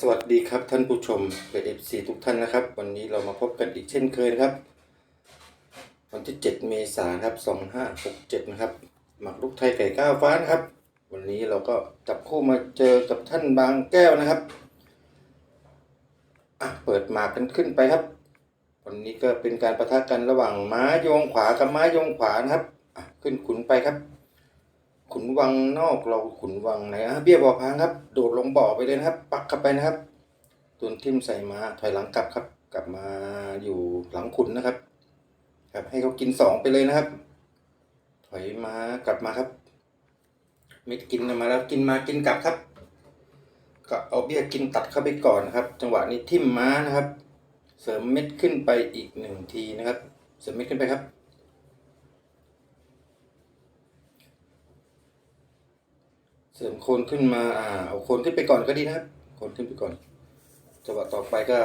สวัสดีครับท่านผู้ชมและเอฟซีทุกท่านนะครับ วันนี้เรามาพบกันอีกเช่นเคยนะครับ วันที่ 7 เมษายนครับ2567 นะครับ หมักลูกไทยไก่ก้าวฟ้านะครับ วันนี้เราก็จับคู่มาเจอกับท่านบางแก้วนะครับอะเปิดหมากกันขึ้นไปครับ วันนี้ก็เป็นการประทะกันระหว่างม้ายงขวากับม้ายงขวานะครับอะขึ้นขุนไปครับ ขุนวังนอกเราขุนวังไหนอะเบี้ยบ่อพางครับ โดดลงบ่อไปเลยนะครับ ปักเข้าไปนะครับตุนทิมใส่มาถอยหลังกลับครับ กลับมาอยู่หลังขุนนะครับ ครับให้เขากินสองไปเลยนะครับ ถอยมากลับมาครับไม่กินมาแล้วกินมากินกลับครับ ก็เอาเบี้ยกินตัดเข้าไปก่อนนะครับ จังหวะนี้ทิมม้านะครับ เสริมเม็ดขึ้นไปอีกหนึ่งทีนะครับ เสริมเม็ดขึ้นไปครับ เสริมโคนขึ้นมา อ่าเอาโคนขึ้นไปก่อนก็ดีนะครับโคนขึ้นไปก่อนจังหวะต่อไปก็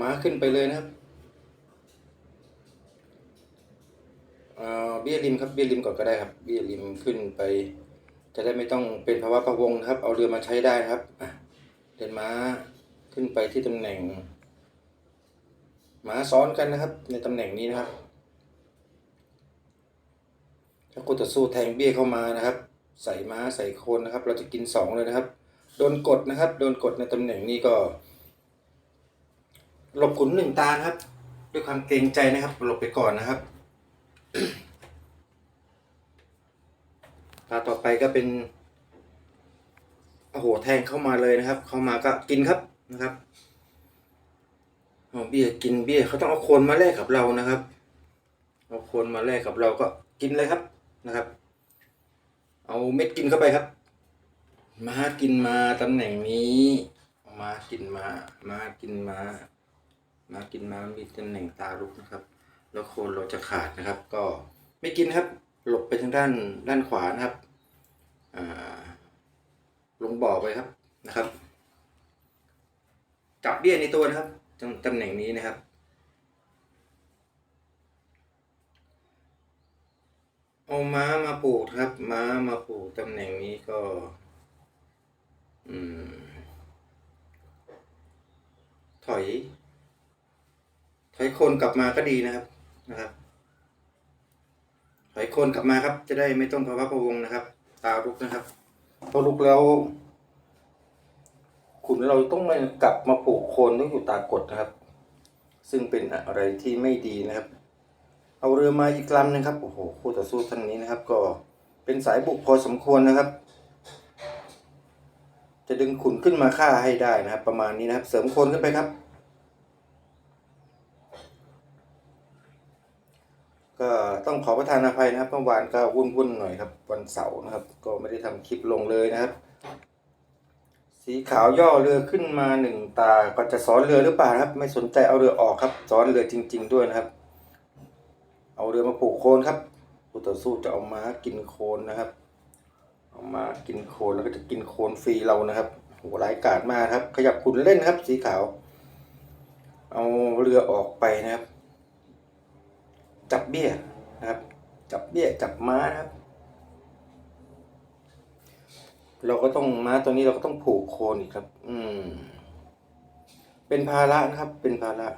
ม้าขึ้นไปเลยนะครับเอ่อเบี้ยริมครับเบี้ยริมก่อนก็ได้ครับเบี้ยริมขึ้นไป จะได้ไม่ต้องเป็นภาวะพะวงนะครับ เอาเรือมาใช้ได้ครับอะเดินม้าขึ้นไปที่ตำแหน่งม้าซ้อนกันนะครับ ในตำแหน่งนี้นะครับ ถ้ากูจะสู้แทงเบี้ยเข้ามานะครับ ใส่ม้าใส่โคนนะครับ เราจะกินสองเลยนะครับ โดนกดนะครับ โดนกดในตำแหน่งนี้ก็หลบขุนหนึ่งตาครับ ด้วยความเกรงใจนะครับหลบไปก่อนนะครับ ตาต่อไปก็เป็นโอ้โหแทงเข้ามาเลยนะครับ เข้ามาก็กินครับนะครับเอาเบี้ยกินเบี้ยเขาต้องเอาโคนมาแลกกับเรานะครับเอาโคนมาแลกกับเราก็กินเลยครับนะครับ เอาเม็ดกินเข้าไปครับ มากินมาตำแหน่งนี้ มากินมา มากินมา มากินมามีตำแหน่งตาลุกนะครับ แล้วโคนเราจะขาดนะครับ ก็ไม่กินครับ หลบไปทางด้านด้านขวานะครับอ่าลงบ่อไปครับนะครับ จับเบี้ยในตัวนะครับตำแหน่งนี้นะครับ เอาม้ามาปลูกครับ ม้ามาปลูกตำแหน่งนี้ก็ อืม ถอย ถอยคนกลับมาก็ดีนะครับนะครับ ถอยคนกลับมาครับ จะได้ไม่ต้องภาวะพะวงนะครับ ตาลุกนะครับพอลุกแล้วขุนเราต้องมากลับมาปลูกโคนต้องอยู่ตากดนะครับ ซึ่งเป็นอะไรที่ไม่ดีนะครับ เอาเรือมาอีกลำหนึงครับโอ้โหคู่ต่อสู้ท่านนี้นะครับ ก็เป็นสายบุกพอสมควรนะครับ จะดึงขุนขึ้นมาฆ่าให้ได้นะครับ ประมาณนี้นะครับ เสริมคนขึ้นไปครับ ก็ต้องขอประทานอภัยนะครับเมื่อวานก็วุ่นๆหน่อยครับ วันเสาร์นะครับ ก็ไม่ได้ทำคลิปลงเลยนะครับ สีขาวย่อเรือขึ้นมาหนึ่งตาก็จะสอนเรือหรือเปล่าครับ ไม่สนใจเอาเรือออกครับสอนเรือจริง ๆ ด้วยนะครับ เอาเรือมาปลูกโคนครับผู้ต่อสู้จะเอาม้ากินโคนนะครับ เอาม้ากินโคนแล้วก็จะกินโคนฟรีเรานะครับโหร้ายกาจมากครับ ขยับขุนเล่นนะครับ สีขาว เอาเรือออกไปนะครับ จับเบี้ยนะครับ จับเบี้ยจับม้านะครับ เราก็ต้องม้าตัวนี้เราก็ต้องผูกโคนอีกครับ อืม เป็นภาระนะครับ เป็นภาระ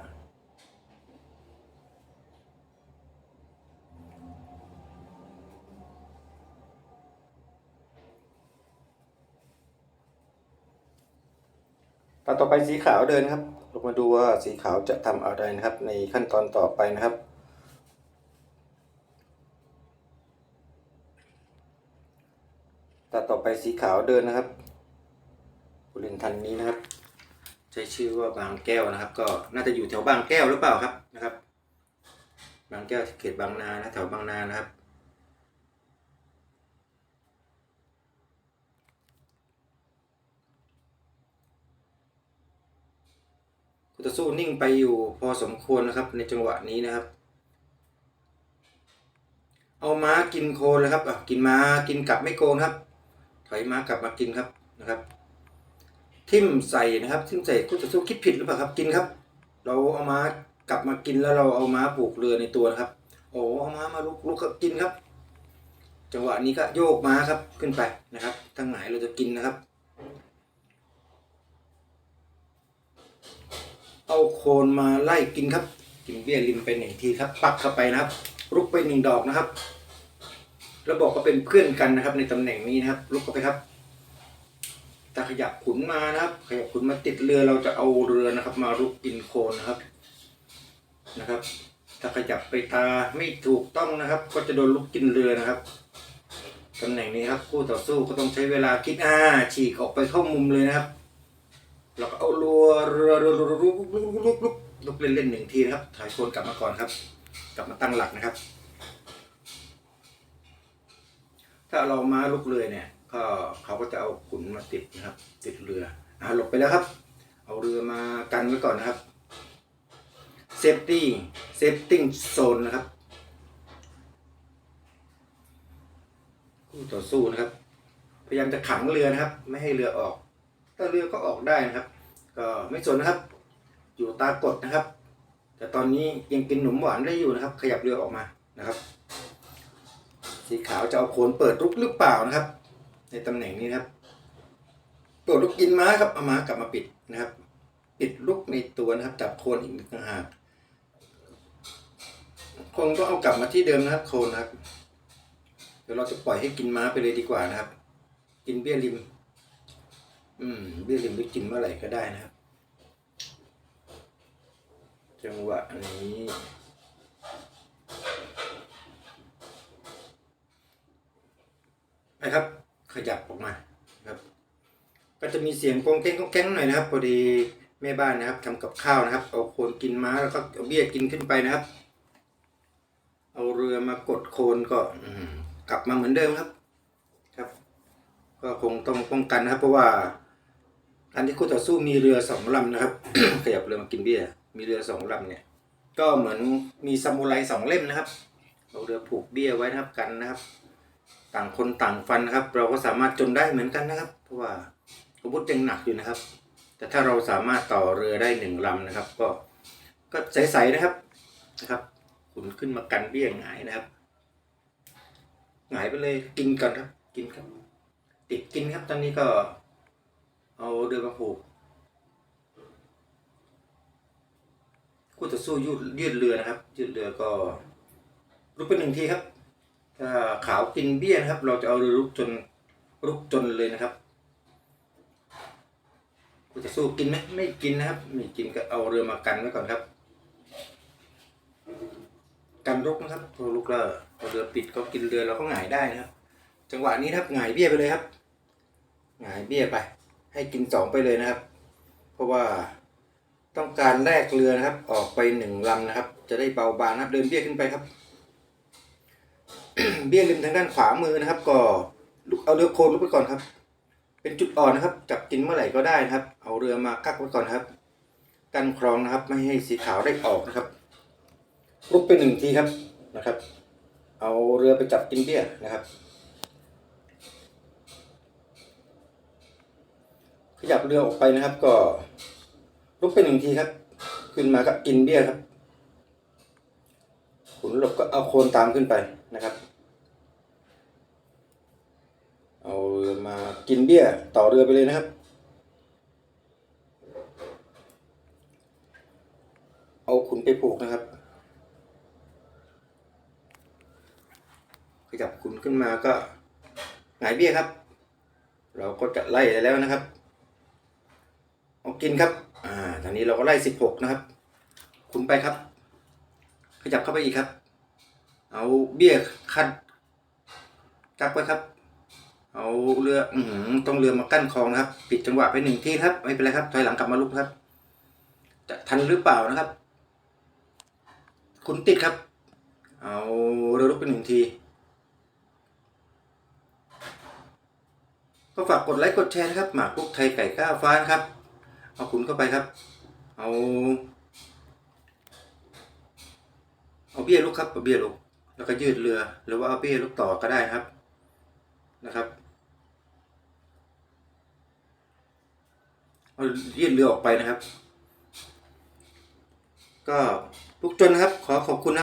ตอนต่อไปสีขาวเดินครับลงมาดูว่าสีขาวจะทำอะไรนะครับ ในขั้นตอนต่อไปนะครับ ตัดต่อไปสีขาวเดินนะครับบริเวณทันนี้นะครับ ใช้ชื่อว่าบางแก้วนะครับ ก็น่าจะอยู่แถวบางแก้วหรือเปล่าครับนะครับ บางแก้วเขตบางนานะแถวบางนานะครับ คู่ต่อสู้นิ่งไปอยู่พอสมควรนะครับ ในจังหวะนี้นะครับ เอาม้ากินโคนเลครับอะกินม้ากินกลับไม่โกนครับ ถอยม้ากลับมากินครับนะครับ ทิมใส่นะครับ ทิมใส่คู่ต่อสู้คิดผิดหรือเปล่าครับ กินครับ เราเอาม้ากลับมากินแล้วเราเอาม้าผูกเรือในตัวนะครับ โอ้เอาม้ามาลุกลุกครับกินครับ จังหวะนี้ก็โยกม้าครับขึ้นไปนะครับทั้งหงายเราจะกินนะครับ เอาโคนมาไล่กินครับกินเบี้ยริมไปหนึ่งทีครับ ปักเข้าไปนะครับ ลุกไปหนึ่งดอกนะครับ แล้วบอกว่าเป็นเพื่อนกันนะครับ ในตำแหน่งนี้นะครับ ลุกเข้าไปครับถ้าขยับขุนมานะครับ ขยับขุนมาติดเรือเราจะเอาเรือนะครับ มาลุกกินโคนนะครับนะครับถ้าขยับไปตาไม่ถูกต้องนะครับ ก็จะโดนลุกกินเรือนะครับตำแหน่งนี้ครับคู่ต่อสู้ก็ต้องใช้เวลาคิดอ่าฉีกออกไปเข้ามุมเลยนะครับ แล้วก็เอารือเรือเรือเรือลุกลุกลุกลุกลุกลุกเล่นเล่นๆหนึ่งทีนะครับ ถ่ายโคนกลับมาก่อนครับ กลับมาตั้งหลักนะครับ ถ้าเรามาลุกเรือเนี่ยก็เขาก็จะเอาขุนมาติดนะครับ ติดเรืออ่าหลบไปแล้วครับ เอาเรือมากันไว้ก่อนนะครับเซฟตี้เซฟติ้งโซนนะครับคู่ต่อสู้นะครับ พยายามจะขังเรือนะครับ ไม่ให้เรือออก ถ้าเรือก็ออกได้นะครับ ก็ไม่สนนะครับ อยู่ตากดนะครับ แต่ตอนนี้ยังกินหนมหวานได้อยู่นะครับ ขยับเรือออกมานะครับ สีขาวจะเอาโคนเปิดลุกหรือเปล่านะครับ ในตำแหน่งนี้นะครับเปิดลุกกินม้าครับเอาม้ากลับมาปิดนะครับ ปิดลุกในตัวนะครับ จับโคนอีกต่างหากคงต้องเอากลับมาที่เดิมนะครับโคนนะครับ เดี๋ยวเราจะปล่อยให้กินม้าไปเลยดีกว่านะครับ กินเบี้ยริม อืมเบี้ยริมหรือกินเมื่อไหร่ก็ได้นะครับ จังหวะนี้ นะครับ ขยับออกมาครับ ก็จะมีเสียงกงเก้งกงแก้งหน่อยนะครับ พอดีแม่บ้านนะครับทำกับข้าวนะครับ เอาโคนกินม้าแล้วก็เอาเบี้ยกินขึ้นไปนะครับ เอาเรือมากดโคนก็กลับมาเหมือนเดิมครับ ครับ ก็คงต้องป้องกันนะครับ เพราะว่า การที่คู่ต่อสู้มีเรือสองลำนะครับ ขยับเรือมากินเบี้ยมีเรือสองลำเนี่ย ก็เหมือนมีซามูไรสองเล่มนะครับเอาเรือผูกเบี้ยไว้นะครับกันนะครับ ต่างคนต่างฟันนะครับ เราก็สามารถจนได้เหมือนกันนะครับ เพราะว่าอาวุธยังหนักอยู่นะครับ แต่ถ้าเราสามารถต่อเรือได้หนึ่งลำนะครับ ก็ก็ใสๆนะครับนะครับขุนขึ้นมากันเบี้ยหงายนะครับหงายไปเลยกินก่อนครับ กินครับ ติดกินครับตอนนี้ก็ เอาเรือมาผูกคู่ต่อสู้ยืดยืดเรือนะครับ ยืดเรือก็ลุกไปหนึ่งทีครับ ถ้าขาวกินเบี้ยนะครับ เราจะเอาเรือลุกจนลุกจนเลยนะครับกูจะสู้กินไหมไม่กินนะครับไม่กินก็เอาเรือมากันไว้ก่อนครับ กันลุกนะครับพอลุกแล้วพอเรือปิดก็กินเรือเราก็หงายได้นะครับ จังหวะนี้ครับหงายเบี้ยไปเลยครับหงายเบี้ยไป ให้กินสองไปเลยนะครับ เพราะว่าต้องการแลกเรือนะครับ ออกไปหนึ่งลำนะครับ จะได้เบาบางนะครับ เดินเบี้ยขึ้นไปครับ เบี้ยริมทางด้านขวามือนะครับ ก็ลุกเอาเรือโคนลุกไปก่อนครับ เป็นจุดอ่อนนะครับ จับกินเมื่อไหร่ก็ได้นะครับ เอาเรือมากักไว้ก่อนครับ กันครองนะครับ ไม่ให้สีขาวได้ออกนะครับลุกไปหนึ่งทีครับนะครับ เอาเรือไปจับกินเบี้ยนะครับ ยับเรือออกไปนะครับ ก็ลุกไปหนึ่งทีครับ ขึ้นมาก็กินเบี้ยครับขุนหลบก็เอาโคนตามขึ้นไปนะครับ เอาเรือมากินเบี้ยต่อเรือไปเลยนะครับ เอาขุนไปผูกนะครับขยับขุนขึ้นมาก็หงายเบี้ยครับ เราก็จะไล่ได้แล้วนะครับ เอากินครับ อ่าตอนนี้เราก็ไล่สิบหกนะครับขุนไปครับ ขยับเข้าไปอีกครับ เอาเบี้ยคัดจับไว้ครับ เอาเรืออืต้องเรือมากั้นคลองนะครับ ปิดจังหวะไปหนึ่งทีครับ ไม่เป็นไรครับถอยหลังกลับมาลุกครับ จะทันหรือเปล่านะครับ คุณติดครับ เอาเรือลุกไปหนึ่งทีก็ฝากกดไลค์กดแชร์นะครับ หมากลุกไทยไก่ก้าวฟ้านครับ เอาขุนเข้าไปครับ เอา เอาเบี้ยลุกครับเอาเบี้ยลุกแล้วก็ยืดเรือ หรือว่าเอาเบี้ยลุกต่อก็ได้ครับ นะครับ เอายืดเรือออกไปนะครับ ก็ลุกจนนะครับ ขอขอบคุณนะ